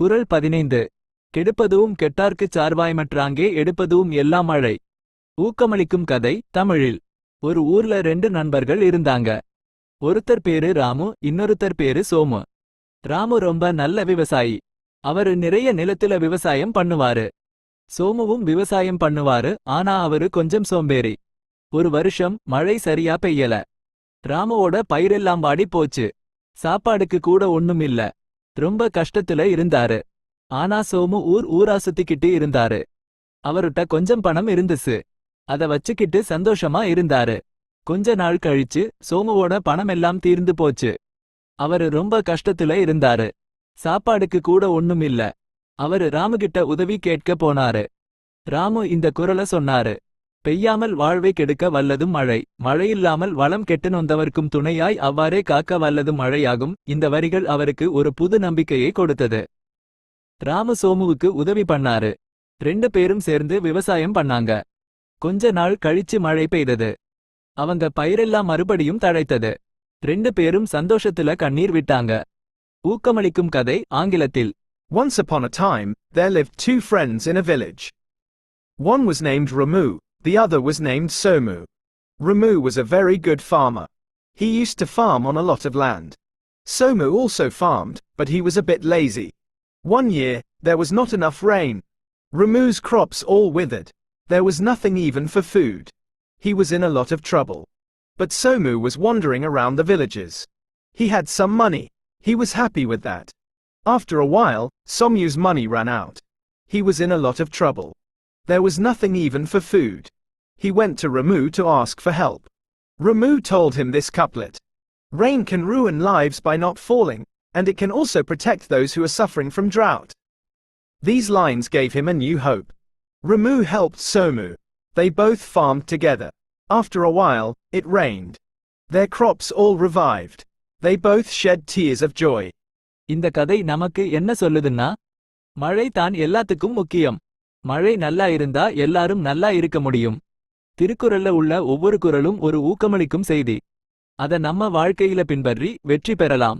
குரல் பதினைந்து. கெடுப்பதுவும் கெட்டார்க்குச் சார்வாய்மற்றாங்கே எடுப்பதுவும் எல்லாம் மழை ஊக்கமளிக்கும் கதை தமிழில். ஒரு ஊர்ல ரெண்டு நண்பர்கள் இருந்தாங்க. ஒருத்தர் பேரு ராமு இன்னொருத்தர் பேரு சோமு. ராமு ரொம்ப நல்ல விவசாயி. அவரு நிறைய நிலத்துல விவசாயம் பண்ணுவாரு. சோமுவும் விவசாயம் பண்ணுவாரு ஆனா அவரு கொஞ்சம் சோம்பேறி. ஒரு வருஷம் மழை சரியா பெய்யல. ராமுவோட பயிரெல்லாம் வாடி போச்சு சாப்பாடுக்கு கூட ஒண்ணும் இல்ல ரொம்ப கஷ்டத்துல இருந்தாரு. ஆனா சோமு ஊர் ஊரா சுத்திக்கிட்டு இருந்தாரு. அவர்கிட்ட கொஞ்சம் பணம் இருந்துச்சு அத வச்சுக்கிட்டு சந்தோஷமா இருந்தாரு. கொஞ்ச நாள் கழிச்சு சோமுவோட பணம் எல்லாம் தீர்ந்து போச்சு. அவரு ரொம்ப கஷ்டத்துல இருந்தாரு. சாப்பாடுக்கு கூட ஒண்ணும் இல்ல அவரு ராமுகிட்ட உதவி கேட்க போனாரு. ராமு இந்த குரல சொன்னாரு. பெய்யாமல் வாழ்வை கெடுக்க வல்லதும் மழை. மழையில்லாமல் வளம் கெட்டு நொந்தவர்க்கும் துணையாய் அவ்வாறே காக்க வல்லதும் மழையாகும். இந்த வரிகள் அவருக்கு ஒரு புது நம்பிக்கையை கொடுத்தது. ராமசோமுவுக்கு உதவி பண்ணாரு. ரெண்டு பேரும் சேர்ந்து விவசாயம் பண்ணாங்க. கொஞ்ச நாள் கழிச்சு மழை பெய்தது. அவங்க பயிரெல்லாம் மறுபடியும் தழைத்தது. ரெண்டு பேரும் சந்தோஷத்துல கண்ணீர் விட்டாங்க. ஊக்கமளிக்கும் கதை ஆங்கிலத்தில். Once upon a time, there lived two friends in a village. One was named Ramu, the other was named Somu. Ramu was a very good farmer. He used to farm on a lot of land. Somu also farmed, but he was a bit lazy. One year, there was not enough rain. Ramu's crops all withered. There was nothing even for food. He was in a lot of trouble. But Somu was wandering around the villages. He had some money. He was happy with that. After a while, Somu's money ran out. He was in a lot of trouble. There was nothing even for food. He went to Ramu to ask for help. Ramu told him this couplet Rain can ruin lives by not falling, and it can also protect those who are suffering from drought. These lines gave him a new hope. Ramu helped Somu. They both farmed together. After a while, it rained. Their crops all revived. They both shed tears of joy. இந்த கதை நமக்கு என்ன சொல்லுதுன்னா மழை தான் எல்லாத்துக்கும் முக்கியம் மழை நல்லா இருந்தா எல்லாரும் நல்லா இருக்க முடியும். திருக்குறள்ல உள்ள ஒவ்வொரு குரலும் ஒரு ஊக்கமளிக்கும் செய்தி. அத நம்ம வாழ்க்கையில பின்பற்றி வெற்றி பெறலாம்.